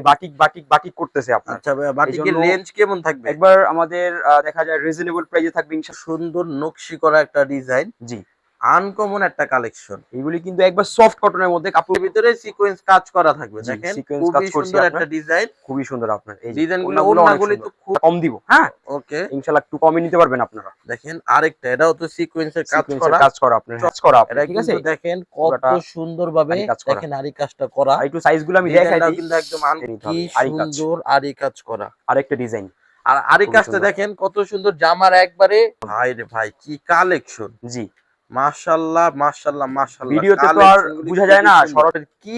Batik batik batik করতেছে আপনার। আচ্ছা বাটিকের রেঞ্জ কেমন থাকবে? একবার আমাদের দেখা যায় রিজনেবল প্রাইসে থাকবে সুন্দর নকশি করা একটা ডিজাইন জি। আনকমন একটা কালেকশন। এগুলি কিন্তু একবার সফট কটনের মধ্যে কাপড়ের ভিতরে সিকোয়েন্স কাজ করা থাকবে দেখেন? খুবই সুন্দর একটা ডিজাইন খুবই সুন্দর আপনার এই যে ডিজাইনগুলো ওড়নাগুলো অনেক ওড়নাগুলি তো খুব কম দিব। হ্যাঁ। ওকে। ইনশাল্লাহ একটু কমে নিতে পারবেন আপনারা। দেখেন আরেকটা এটাও তো সিকোয়েন্সের কাজ করা। কাজ করা আপনার কাজ করা আপনার এটা ঠিক আছে? দেখেন কত সুন্দর ভাবে। দেখেন আরি কাজটা করা। একটু সাইজগুলো আমি দেখাই দিই। কিন্তু একদম কি। সুন্দর আরি কাজ করা। আরেকটা ডিজাইন আর আরি খুবই কাজটা দেখেন কত সুন্দর জামার একবারে। ভাই রে ভাই কি কালেকশন। জি। মাশাআল্লাহ মাশাআল্লাহ মাশাআল্লাহ ভিডিওতে তো আর বোঝা যায় না, সুন্দর। কি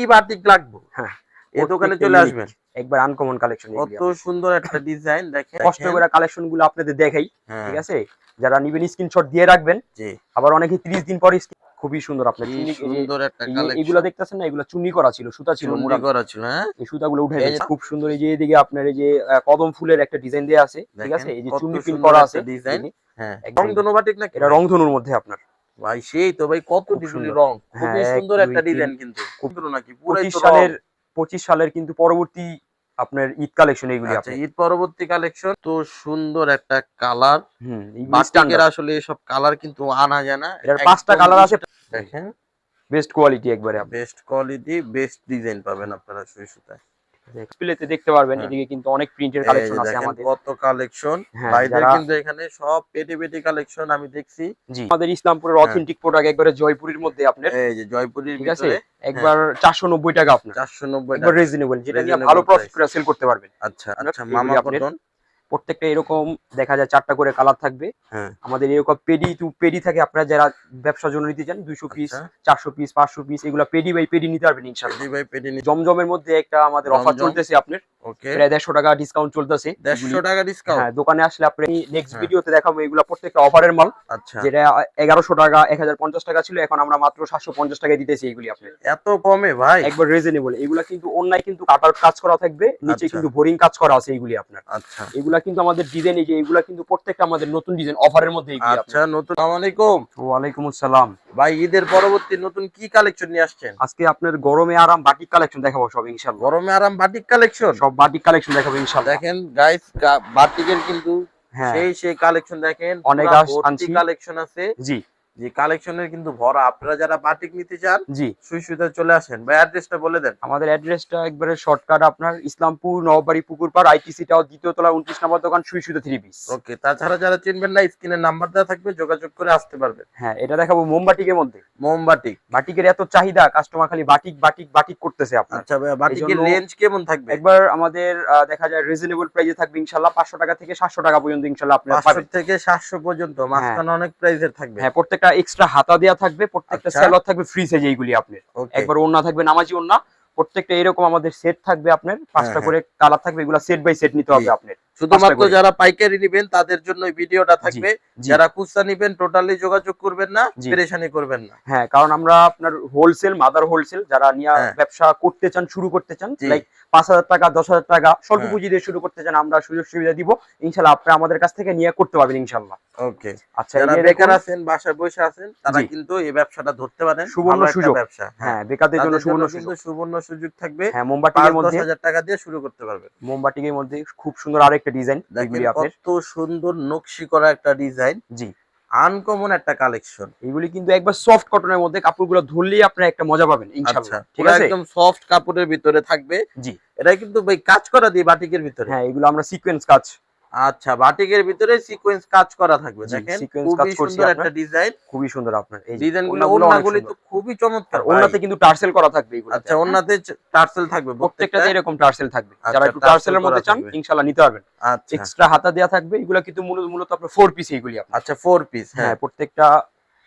লাগবে? হ্যাঁ এই দোকানে চলে আসবেন। একবার আনকমন কালেকশন কত সুন্দর একটা ডিজাইন দেখেন। কষ্ট করে কালেকশনগুলো আপনাদের দেখাই হ্যাঁ, ঠিক আছে? যারা নিবেন স্ক্রিনশট দিয়ে রাখবেন জি। আবার অনেকে 30 দিন পরে খুবই সুন্দর আপনার সুন্দর একটা কালেকশন এগুলো দেখতেছেন না? এগুলো চুনি করা ছিল সুতা ছিল মোড়া। করা ছিল হ্যাঁ? এই সুতাগুলো উঠে গেছে খুব সুন্দর এই যে এদিকে আপনার এই যে কদম ফুলের একটা ডিজাইন দেয়া আছে ঠিক আছে? এই যে চুনি সুন্দর করা আছে। ডিজাইন হ্যাঁ। একদম। রংধনু বাটিক নাকি? এটা রংধনুর মধ্যে আপনার। ভাই সেই তো ভাই কত সুন্দর। রং। খুবই হ্যাঁ, সুন্দর একটা ডিজাইন কিন্তু। খুব নাকি পঁচিশ সালের রং। পঁচিশ সালের কিন্তু পরবর্তী আপনার ঈদ কালেকশন এইগুলি আচ্ছা ঈদ পরবর্তী কালেকশন তো সুন্দর একটা কালার হুম বাটিকের আসলে এসব কালার কিন্তু আনা যায় না। এটার পাঁচটা কালার আছে। দেখেন। বেস্ট কোয়ালিটি একবারে বেস্ট কোয়ালিটি বেস্ট ডিজাইন পাবেন আপনারা সুই সুতায় ডিসপ্লেতে দেখতে পারবেন হ্যাঁ। এদিকে কিন্তু অনেক প্রিন্টের কালেকশন আছে আমাদের। কত কালেকশন হ্যাঁ, ভাইদের কিন্তু এখানে সব পেটি পেটি কালেকশন আমি দেখছি। আমাদের ইসলামপুরের হ্যাঁ। অথেন্টিক প্রোডাক্ট একবারে জয়পুরের মধ্যে আপনার। এই যে জয়পুরের ঠিক আছে? একবার চারশো নব্বই টাকা আপনার। চারশো নব্বই একবার রিজনেবল যেটা নিয়ে ভালো প্রফিট করে সেল করতে পারবেন। আচ্ছা আচ্ছা মামা কটন প্রত্যেকটা এরকম দেখা যায় চারটা করে কালার থাকবে। হ্যাঁ। আমাদের এরকম পেডি টু পেডি থাকে আপনারা যারা ব্যবসার জন্য নিতে চান দুইশো পিস আচ্ছা। চারশো পিস পাঁচশো পিস এগুলো পেডি বাই পেডি নিতে পারবেন ইনশাল্লাহ জমজমের মধ্যে একটা আমাদের অফার চলতেছে আপনার। প্রায় দেড়শো টাকা ডিসকাউন্ট চলতেছে। দেড়শো টাকা ডিসকাউন্ট হ্যাঁ দোকানে আসলে আপনি নেক্সট হ্যাঁ। ভিডিওতে দেখাবো এগুলো প্রত্যেকটা অফারের মাল। আচ্ছা। যেটা এগারোশো টাকা এক হাজার পঞ্চাশ টাকা ছিল এখন আমরা মাত্র সাতশো পঞ্চাশ টাকায় দিতেছি এগুলি আপনি এত কমে ভাই? একবার রিজনেবল এগুলা কিন্তু অন্যায় কিন্তু কাটার কাজ করা থাকবে নিচে আচ্ছা। কিন্তু বোরিং কাজ করা আছে এইগুলি আপনার। আচ্ছা। এগুলা কিন্তু আমাদের ডিজাইন এই যে এগুলা কিন্তু প্রত্যেকটা আমাদের নতুন ডিজাইন অফারের মধ্যে এগুলি আচ্ছা নতুন আসসালামু আলাইকুম। ওয়ালাইকুম আসসালাম। ভাই ঈদের পরবর্তী নতুন কি কালেকশন নিয়ে আসছেন? আজকে আপনার গরমে আরাম বাটিক কালেকশন দেখাবো সব ইনশাআল্লাহ। গরমে আরাম বাটিক কালেকশন সব বাটিক কালেকশন দেখাবো ইনশাআল্লাহ। দেখেন গাইস বাটিকের কিন্তু হ্যাঁ। সেই সেই কালেকশন দেখেন অনেক কালেকশন আছে। জি। যে কালেকশনের কিন্তু ভরা। আপনারা যারা বাটিক নিতে চান জি। সুই সুইতে চলে আসেন। ভাই অ্যাড্রেসটা বলে দেন। আমাদের অ্যাড্রেসটা একবারে শর্টকাট আপনার ইসলামপুর নববাড়ি পুকুরপাড় আইটিসি টাও দ্বিতীয় তলা উনত্রিশ নম্বর দোকান সুই সুতো থ্রি পিস ওকে তাছাড়া যারা চিনবেন না স্ক্রিনের নাম্বার দেওয়া থাকবে যোগাযোগ করে আসতে পারবেন। হ্যাঁ এটা দেখাবো মোমবাটিকের মধ্যে। মোমবাটিক বাটিকের এত চাহিদা কাস্টমার খালি বাটিক বাটিক বাটিক করতেছে আপনার। আচ্ছা ভাই বাটিকের রেঞ্জ কেমন থাকবে? একবার আমাদের দেখা যায় রিজনেবল প্রাইসে থাকবে ইনশাল্লাহ পাঁচশো টাকা থেকে সাতশো টাকা পর্যন্ত ইনশাল্লাহ আপনার পাঁচশো পাবেন। থেকে সাতশো পর্যন্ত মাঝখানে অনেক প্রাইসের থাকবে। হ্যাঁ প্রত্যেকটা এক্সট্রা হাতা দেওয়া থাকবে প্রত্যেকটা আচ্ছা। সেলর থাকবে ফ্রি সাইজ এইগুলি আপনার একবার ওন্না থাকবে নামাজি ওন্না প্রত্যেকটা এরকম আমাদের সেট থাকবে আপনার পাঁচটা হ্যাঁ। করে কালার থাকবে এগুলো সেট বাই সেট নিতে হবে। আপনার শুধুমাত্র যারা পাইকারি নিবেন তাদের জন্য ভিডিওটা থাকবে। যারা খুচরা নিবেন টোটালি যোগাযোগ করবেন না। পেরেশানি করবেন না। হ্যাঁ কারণ আমরা আপনার হোলসেল মাদার হোলসেল যারা নিয়ে হ্যাঁ। ব্যবসা করতে চান শুরু করতে চান লাইক পাঁচ হাজার টাকা দশ হাজার টাকা স্বল্প হ্যাঁ। পুঁজি দিয়ে শুরু করতে চান আমরা সুযোগ সুবিধা দিব। ইনশাল্লাহ আপনারা আমাদের কাছ থেকে নিয়ে করতে পারবেন ইনশাল্লাহ। ওকে আচ্ছা যারা বেকার আছেন বাসায় বসে আছেন তারা কিন্তু এই ব্যবসাটা ধরতে পারেন। সুবর্ণ সুযোগ। ব্যবসা হ্যাঁ। বেকারদের জন্য সুবর্ণ সুযোগ। সুবর্ণ সুযোগ থাকবে। হ্যাঁ মোমবাটিকের দশ মধ্যে হাজার টাকা দিয়ে শুরু করতে পারবেন। মোমবাটিকের মধ্যে খুব সুন্দর আরেকটা ডিজাইন কত সুন্দর নকশি করা একটা ডিজাইন জি। আনকমন একটা কালেকশন এগুলি কিন্তু একবার সফট কটনের মধ্যে কাপড়গুলো ধরলেই আপনারা একটা মজা পাবেন আচ্ছা ইনশাআল্লাহ ঠিক আছে? একদম সফট কাপড়ের ভিতরে থাকবে। জি। এটা কিন্তু ভাই কাজ করা দিয়ে বাটিকের ভিতরে। হ্যাঁ এগুলো আমরা সিকোয়েন্স কাজ আচ্ছা বাটিকের ভিতরে সিকোয়েন্স কাজ করা থাকবে দেখেন। খুবই সুন্দর। একটা ডিজাইন খুবই সুন্দর আপনার এই ডিজাইনগুলো ডিজাইনগুলো ওন্নাগুলি তো খুবই চমৎকার ওন্নাতে কিন্তু টার্সেল করা থাকবে এগুলো আচ্ছা ওন্নাতে টার্সেল থাকবে প্রত্যেকটাতে এরকম টার্সেল থাকবে। আচ্ছা, যারা একটু টার্সেলের মধ্যে চান ইনশাআল্লাহ নিতে পারবেন। আচ্ছা। এক্সট্রা হাতা দেয়া থাকবে এগুলো কিন্তু মূলত মূলত আপনার ফোর পিস এগুলি আপনার। আচ্ছা ফোর পিস হ্যাঁ। হ্যাঁ প্রত্যেকটা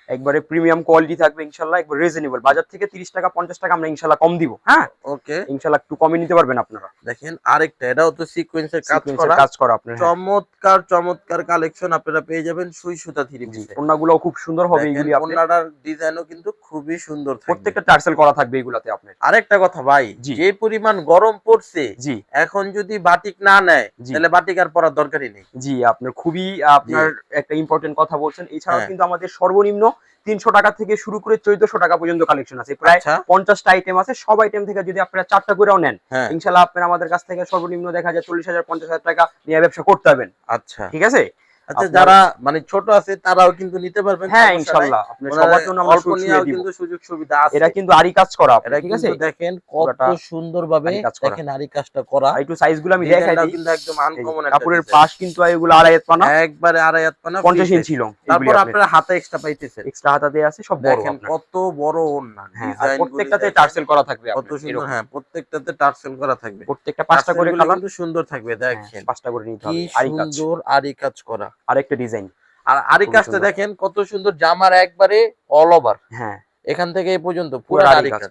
একবারে প্রিমিয়াম কোয়ালিটি থাকবে ইনশাআল্লাহ একবার রিজনেবল বাজার থেকে 30 টাকা 50 টাকা আমরা ইনশাআল্লাহ কম দিব হ্যাঁ? ওকে ইনশাআল্লাহ একটু কমে নিতে পারবেন আপনারা। দেখেন আরেকটা এটাও তো সিকোয়েন্সের কাজ করা। কাজ করা আপনার হ্যাঁ। চমৎকার চমৎকার কালেকশন আপনারা পেয়ে যাবেন সুই সুতা থ্রি পিসে। ওড়নাগুলো খুব সুন্দর হবে এগুলি আপনার। ডিজাইনও কিন্তু খুবই সুন্দর থাকবে। প্রত্যেকটা টার্সেল করা থাকবে এগুলাতে আপনার। আরেকটা কথা ভাই জি। যে পরিমাণ গরম পড়ছে জি। এখন যদি বাটিক না নেয়। তাহলে বাটিক আর পরার দরকারই নেই। জি আপনার খুবই আপনার একটা ইম্পর্টেন্ট কথা বলছেন। এছাড়াও হ্যাঁ। কিন্তু আমাদের সর্বনিম্ন তিনশো টাকা থেকে শুরু করে চোদ্দশো টাকা পর্যন্ত কালেকশন আছে। প্রায় আচ্ছা। পঞ্চাশটা আইটেম আছে সব আইটেম থেকে যদি আপনারা চারটা করেও নেন হ্যাঁ। ইনশাল্লাহ আপনারা আমাদের কাছ থেকে সর্বনিম্ন দেখা যায় চল্লিশ হাজার পঞ্চাশ হাজার টাকা নিয়ে ব্যবসা করতে পারবেন। আচ্ছা। ঠিক আছে? আচ্ছা যারা মানে ছোট আছে তারাও কিন্তু নিতে পারবেন। হ্যাঁ ওনারা সবার জন্য আমরা সুযোগ নিয়েও দিব। কিন্তু সুযোগ সুবিধা আছে। এটা কিন্তু আরি কাজ করা এটা ঠিক আছে? দেখেন কত সুন্দর ভাবে। দেখেন আরি কাজটা করা। একটু সাইজগুলো আমি দেখাই দিই। কিন্তু একদম যে কাপড়ের পাশ কিন্তু এগুলো আড়াই হাত পানা। একবারে আড়াই হাত পানা পঞ্চাশ free ইঞ্চি লং তারপর আপনারা হাতে এক্সট্রা পাইতেছেন। এক্সট্রা হাতা দিয়ে আছে সব বড় দেখেন কত বড় ওন্না হ্যাঁ ডিজাইন প্রত্যেকটাতে টার্সেল করা থাকবে কত সুন্দর হ্যাঁ প্রত্যেকটাতে টার্সেল করা থাকবে। প্রত্যেকটা পাঁচটা করে কালার কিন্তু সুন্দর থাকবে দেখেন। পাঁচটা করে নিতে হবে আরি কাজ। সুন্দর আরি কাজ করা। আরেকটা ডিজাইন আর আরেক কাজটা দেখেন কত সুন্দর জামার একবারে অল ওভার হ্যাঁ। এখান থেকে এই পর্যন্ত পুরো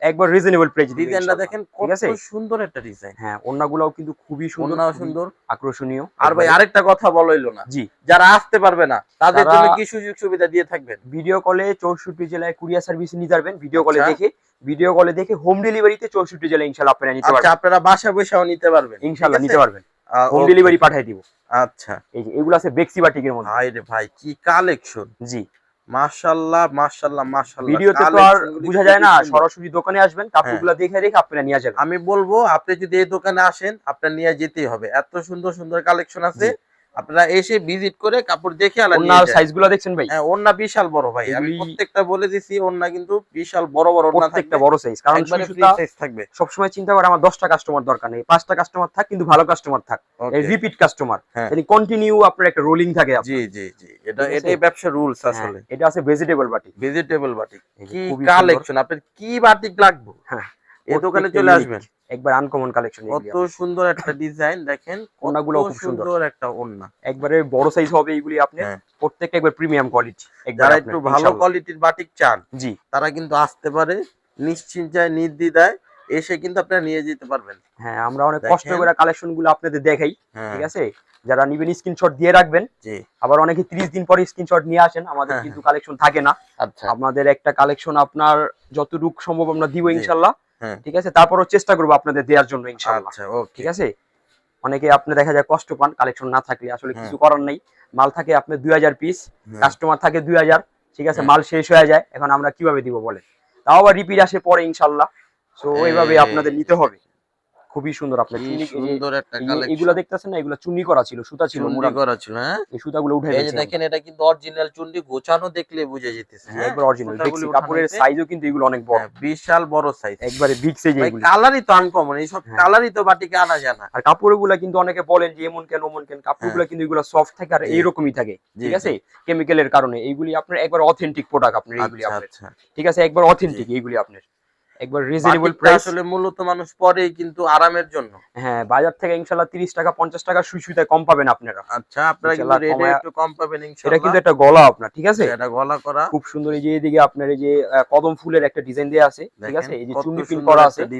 একবার রিজনেবল প্রাইস ডিজাইনটা দেখেন কত সুন্দর একটা ডিজাইন হ্যাঁ ওন্নাগুলোও কিন্তু খুবই সুন্দর সুন্দর। আকর্ষণীয়। আর ভাই আরেকটা কথা বলইলো না। জি। যারা আসতে পারবে না তাদের জন্য কি সুযোগ সুবিধা দিয়ে থাকবেন? ভিডিও কলে চৌষট্টি জেলায় কুরিয়ার সার্ভিস নিতে যাবেন ভিডিও কলে আচ্ছা। দেখে ভিডিও কলে দেখে হোম ডেলিভারিতে চৌষট্টি জেলায় ইনশাল্লাহ আপনারা নিতে পারবেন। আচ্ছা আপনারা বাসা বসেও নিতে পারবেন। ইনশাল্লাহ ঠিক নিতে পারবেন। হোম ডেলিভারি পাঠিয়ে দিব। আচ্ছা। এই যে এগুলো আছে বেক্সি বাটিকের মধ্যে। হাই রে ভাই কি কালেকশন জি। মাশাআল্লাহ মাশাআল্লাহ মাশাআল্লাহ ভিডিওতে তো আর বোঝা যায় না সরাসরি দোকানে আসবেন কাপড়গুলো দেখে রেখে আপনারা নিয়ে যাবেন। আমি বলব আপনি যদি এই দোকানে আসেন আপনার নিয়ে যেতেই হবে। এত সুন্দর সুন্দর কালেকশন আছে। আপনারা এসে ভিজিট করে কাপড় দেখে সাইজগুলো দেখছেন ভাই? হ্যাঁ ওন্না বিশাল বড় ভাই। আমি প্রত্যেকটা বলে দিছি ওন্না কিন্তু বিশাল বড় বড় ওন্না প্রত্যেকটা বড় সাইজ কারণ সাইজ থাকবে। সবসময় চিন্তা করে আমার দশটা কাস্টমার দরকার নেই পাঁচটা কাস্টমার থাক কিন্তু ভালো কাস্টমার থাক. Repeat customer. মানে কন্টিনিউ আপনার একটা রোলিং থাকে জি জি জি। এটা এটাই ব্যবসা রুলস হ্যাঁ, আসলে। এটা আছে ভেজিটেবল বাটি। ভেজিটেবল বাটিক এই কি কালেকশন আপনার কি বাটিক লাগবে? হ্যাঁ, এই দোকানে চলে আসবেন একবার আনকমন কালেকশন কত সুন্দর একটা ডিজাইন দেখেন কত ওড়নাগুলোও খুব সুন্দর। একটা ওন্না একবারে বড় সাইজ হবে এইগুলি আপনি। হ্যাঁ। প্রত্যেকটা একবার প্রিমিয়াম কোয়ালিটি যারা একটু ভালো কোয়ালিটির বাটিক চান জি। তারা কিন্তু আসতে পারে নিশ্চিন্তায় নির্দ্বিধায় এসে কিন্তু আপনারা নিয়ে যেতে পারবেন। হ্যাঁ আমরা অনেক কষ্ট করে কালেকশনগুলো আপনাদের দেখাই হ্যাঁ। ঠিক আছে? যারা নিবেন স্ক্রিনশট দিয়ে রাখবেন। আবার অনেকে 30 দিন পরে স্ক্রিনশট নিয়ে আসেন আমাদের হ্যাঁ, কিন্তু কালেকশন থাকে না। আচ্ছা। আপনাদের একটা কালেকশন আপনার যতটুকু সম্ভব আমরা দিব। ইনশাল্লাহ। ঠিক আছে? তারপরও চেষ্টা করব আপনাদের দেওয়ার জন্য ইনশাল্লাহ আচ্ছা ঠিক আছে? অনেকে আপনি দেখা যায় কষ্ট পান কালেকশন না থাকলে আসলে হ্যাঁ। কিছু করার নাই। মাল থাকে আপনি দুই হাজার পিস কাস্টমার থাকে দুই হাজার ঠিক আছে? হ্যাঁ। মাল শেষ হয়ে যায় এখন আমরা কীভাবে দিব বলে তাও আবার রিপিট আসে পরে ইনশাল্লাহ তো ওইভাবে আপনাদের নিতে হবে। খুবই সুন্দর আপনার চুনি সুন্দর একটা কালেকশন এগুলো দেখতেছেন না? এগুলো চুনি করা ছিল সুতা ছিল মোড়া। করা ছিল হ্যাঁ? এই সুতাগুলো উঠে এই যে গেছে দেখেন এটা কিন্তু অরিজিনাল চুন্ডি গোছানো দেখলে বুঝে যেতেছে হ্যাঁ একবার অরিজিনাল সুতাগুলি দেখছি কাপড়ের সাইজও কিন্তু এগুলো অনেক বড়। হ্যাঁ, বিশাল বড় সাইজ একবারে বিগ সাইজ ভাই কালারই তো আনকমন এই সব হ্যাঁ। কালারই তো বাটিকে আনা যায় না। আর কাপড়গুলো কিন্তু অনেকে বলেন যে এমন কেন ওমন কেন? কাপড়গুলো কিন্তু এগুলো সফট থাকে আর হ্যাঁ। এইরকমই থাকে ঠিক আছে? কেমিক্যালের কারণে। এইগুলি আপনার একবার অথেন্টিক প্রোডাক্ট আপনার এইগুলি আচ্ছা আপনার। আচ্ছা। ঠিক আছে? একবার অথেন্টিক এইগুলি আপনার। একবার রিজনেবল প্রাইস আসলে মূলত মানুষ পরেই কিন্তু আরামের জন্য। হ্যাঁ বাজার থেকে ইনশাল্লাহ তিরিশ টাকা পঞ্চাশ টাকা সুই সুইতে কম পাবেন আপনারা। আচ্ছা আপনারা কিন্তু রেটে একটু কম পাবেন এটা কিন্তু একটা গলা আপনার ঠিক আছে? এটা গলা করা। খুব সুন্দর এই যে এদিকে আপনার এই যে কদম ফুলের একটা ডিজাইন দেওয়া আছে ঠিক আছে? এই যে চুন্নি পিন করা আছে। যে,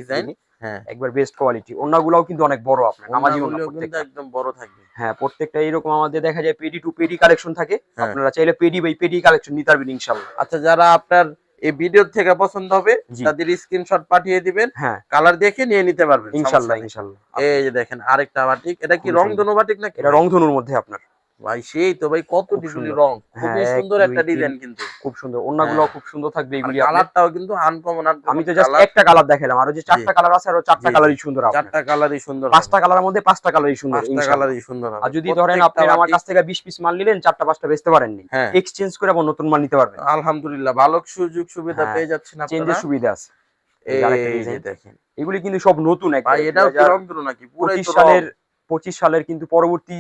হ্যাঁ। একবার বেস্ট কোয়ালিটি ওনাগুলোও কিন্তু অনেক বড় আপনার নামাজি প্রত্যেকটা। একদম বড় থাকবে। হ্যাঁ প্রত্যেকটা এরকম আমাদের দেখা যায় পেডি টু পেডি কালেকশন থাকে। হ্যাঁ। আপনারা চাইলে পেডি বাই পেডি কালেকশন নিতে পারবেন ইনশাল্লাহ। আচ্ছা যারা আপনার এই ভিডিও থেকে পছন্দ হবে। তাদের স্ক্রিনশট পাঠিয়ে দিবেন হ্যাঁ। কালার দেখে নিয়ে নিতে পারবেন ইনশাল্লাহ ইনশাআল্লাহ ইনশাল্লাহ। এই যে দেখেন আরেকটা বাটিক এটা কি রং রংধনু বাটিক নাকি? এটা রংধনুর মধ্যে আপনার। ভাই সেই তো ভাই কত ডিজাইন। রং। হ্যাঁ, খুবই সুন্দর একটা ডিজাইন কিন্তু। খুব সুন্দর। হ্যাঁ। খুব সুন্দর থাকবে এগুলি কালারটাও কিন্তু আনকমন আমি তো জাস্ট একটা কালার দেখালাম আরও যে চারটা কালার আছে আরও চারটা কালারই সুন্দর আপনার। চারটা কালারই সুন্দর। পাঁচটা কালারের মধ্যে পাঁচটা কালারই সুন্দর পাঁচটা। কালারই সুন্দর আর যদি ধরেন আপনি আমার কাছ থেকে বিশ পিস মাল নিলেন চারটা পাঁচটা বেচতে পারেননি। হ্যাঁ। এক্সচেঞ্জ করে আবার নতুন মাল নিতে পারবেন। আলহামদুলিল্লাহ ভালো সুযোগ সুবিধা হ্যাঁ, পেয়ে যাচ্ছেন চেঞ্জের সুবিধা আছে। এই। দেখেন। এগুলি কিন্তু সব নতুন একবার ভাই এটাও নাকি পঁচিশ তো সালের রং। পঁচিশ সালের কিন্তু পরবর্তী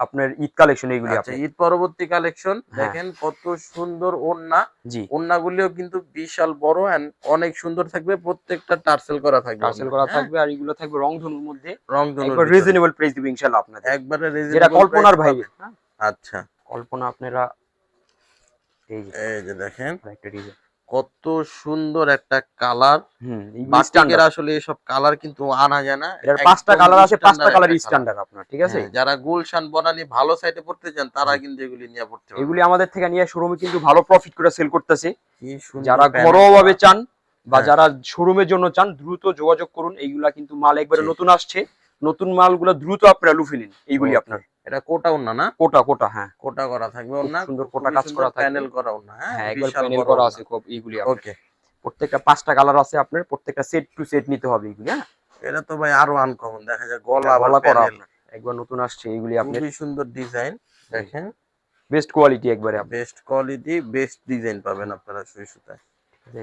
আপনার ঈদ কালেকশন এগুলি আচ্ছা আপনার ঈদ পরবর্তী কালেকশন হ্যাঁ। দেখেন কত সুন্দর ওড়না। জি। ওড়নাগুলিও কিন্তু বিশাল বড় এন্ড অনেক সুন্দর থাকবে প্রত্যেকটা টার্সেল করা থাকবে পার্সেল করা থাকবে আর এগুলো থাকবে রংধনুর মধ্যে। রংধনু একবার রিজনেবল প্রাইস দিব ইনশাআল্লাহ আপনাদের। একবারে যেটা reasonable কল্পনার। হ্যাঁ, আচ্ছা। কল্পনা আপনারা এই যে। এই যে দেখেন। আরেকটা ডিজাইন কত সুন্দর একটা কালার। বাটিকের আসলে এসব কালার কিন্তু আনা যায় না। একদম পাঁচটা কালার আছে পাঁচটা কালার। স্ট্যান্ডার্ড আপনার ঠিক আছে? হ্যাঁ, যারা গুলশান বনানি ভালো সাইডে পড়তে চান তারা কিন্তু এগুলি নিয়ে পড়তে পারবে এগুলি আমাদের থেকে নিয়ে শোরুমে কিন্তু ভালো প্রফিট করে সেল করতেছে। যারা ঘরোয়া ভাবে চান বা হ্যাঁ। যারা শোরুমের জন্য চান দ্রুত যোগাযোগ করুন। এইগুলা কিন্তু মাল একবারে নতুন আসছে। নতুন মালগুলো দ্রুত আপনারা লুফে নিন। এইগুলি. আপনার। এটা কোটা ওন্না না? কোটা কোটা হ্যাঁ। কোটা করা থাকবে খুব ওন্না সুন্দর কোটা কাজ করা থাকবে। প্যানেল করা ওন্না হ্যাঁ হ্যাঁ একবার প্যানেল করা আছে খুব এইগুলি ওকে প্রত্যেকটা পাঁচটা কালার আছে আপনার প্রত্যেকটা সেট টু সেট নিতে হবে এগুলি হ্যাঁ? এটা তো ভাই আরও আনকমন দেখা যায় গলা গলা গলা করা একবার নতুন আসছে এগুলি আপনি খুবই সুন্দর ডিজাইন দেখেন। বেস্ট কোয়ালিটি একবারে বেস্ট কোয়ালিটি বেস্ট ডিজাইন পাবেন আপনারা সুই সুতায়।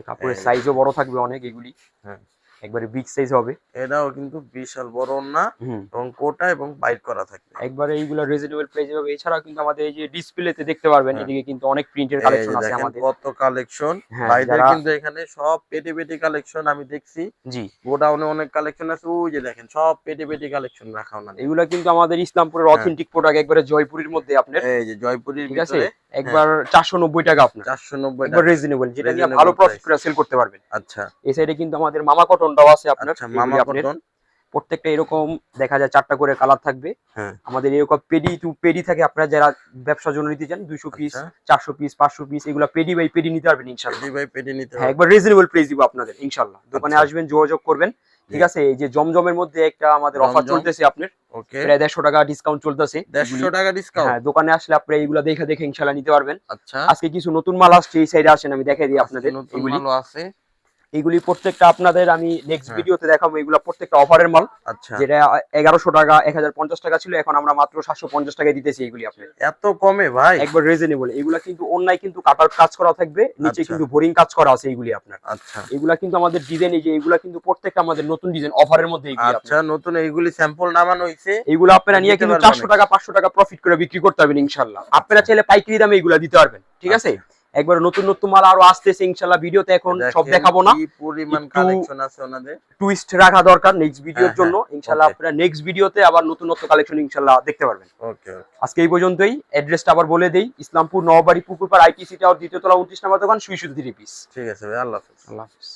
কাপড়ের সাইজও বড় থাকবে অনেক এগুলি। হ্যাঁ। একবারে বিগ সাইজ হবে। এটাও কিন্তু বিশাল বড় হুম। এবং কোটা এবং বাইট করা থাকবে একবারে এইগুলো রিজনেবল প্রাইসে হবে। এছাড়াও কিন্তু আমাদের এই যে ডিসপ্লেতে দেখতে পারবেন হ্যাঁ। এদিকে কিন্তু অনেক প্রিন্টের কালেকশন আছে আমাদের। কত কালেকশন হ্যাঁ, ভাইদের কিন্তু এখানে সব পেটি পেটি কালেকশন আমি দেখছি। জি। গোডাউনে অনেক কালেকশন আছে। ওই যে দেখেন সব পেটি পেটি কালেকশন রাখা ওনাদের। এগুলো কিন্তু আমাদের ইসলামপুরের হ্যাঁ। অথেন্টিক প্রোডাক্ট একবারে জয়পুরের মধ্যে আপনার। এই যে জয়পুরের ঠিক আছে? ভিতরে একবার চারশো নব্বই টাকা আপনার। চারশো নব্বই একবার রিজনেবল যেটা নিয়ে ভালো প্রফিট করে সেল করতে পারবেন। আচ্ছা। এই সাইডে কিন্তু আমাদের মামা কটনটাও আছে আপনার আচ্ছা মামা কটন প্রত্যেকটা এরকম দেখা যায় চারটা করে কালার থাকবে। হ্যাঁ। আমাদের এরকম পেডি টু পেডি থাকে আপনারা যারা ব্যবসার জন্য নিতে চান দুইশো পিস আচ্ছা চারশো পিস পাঁচশো পিস এগুলো পেডি বাই পেডি নিতে পারবেন ইনশাল্লাহ হ্যাঁ একবার রিজনেবল প্রাইস দিব আপনাদের ইনশাল্লাহ দোকানে আচ্ছা। আসবেন যোগাযোগ করবেন ঠিক আছে? এই যে জমজমের মধ্যে একটা আমাদের অফার চলতেছে আপনার প্রায় দেড়শো টাকা ডিসকাউন্ট চলতেছে। দেড়শো টাকা ডিসকাউন্ট হ্যাঁ দোকানে আসলে আপনি এইগুলা দেখে দেখে ইনশাল্লাহ নিতে পারবেন। আচ্ছা। আজকে কিছু নতুন মাল আসছে এই সাইডে আসেন আমি দেখাই দিই আপনাদের এগুলি। আছে। এইগুলি প্রত্যেকটা আপনাদের আমি নেক্সট হ্যাঁ। ভিডিওতে দেখাবো। এগুলা প্রত্যেকটা অফারের মাল। আচ্ছা। যেটা এগারোশো টাকা এক হাজার পঞ্চাশ টাকা ছিল এখন আমরা মাত্র সাতশো পঞ্চাশ টাকায় দিতেছি এগুলি আপনি এত কমে ভাই? একবার রিজনেবল এগুলা কিন্তু অন্যায় কিন্তু কাটার কাজ করা থাকবে নিচে আচ্ছা। কিন্তু বোরিং কাজ করা আছে এইগুলি আপনার। আচ্ছা। এগুলা কিন্তু আমাদের ডিজাইন এই যে এগুলা কিন্তু প্রত্যেকটা আমাদের নতুন ডিজাইন অফারের মধ্যে এগুলি আচ্ছা নতুন এইগুলি স্যাম্পল নামানো হইছে। এগুলো আপনারা নিয়ে কিন্তু চারশো। টাকা পাঁচশো টাকা প্রফিট করে বিক্রি করতে পারবেন ইনশাল্লাহ আপনারা চাইলে পাইকারি দামে এগুলা দিতে পারবেন ঠিক আছে? একবার নতুন নতুন মাল আরও আসতেছে ইনশাল্লাহ ভিডিওতে এখন সব দেখাবো না। পরিমাণ কালেকশন আছে ওনাদের। টুইস্ট রাখা দরকার নেক্সট ভিডিওর হ্যাঁ, জন্য। ইনশাল্লাহ আপনারা নেক্সট ভিডিওতে আবার নতুন নতুন কালেকশন ইনশাল্লাহ দেখতে পারবেন। ওকে আজকে এই পর্যন্তই। অ্যাড্রেসটা আবার বলে দেই ইসলামপুর নওবাড়ি পুকুরপাড় আইটিসি টাওয়ার দ্বিতীয় তলা উনত্রিশ নম্বর দোকান সুই সুতি থ্রি পিস ঠিক আছে ভাই আল্লাহ হাফেজ। আল্লাহ হাফিজ।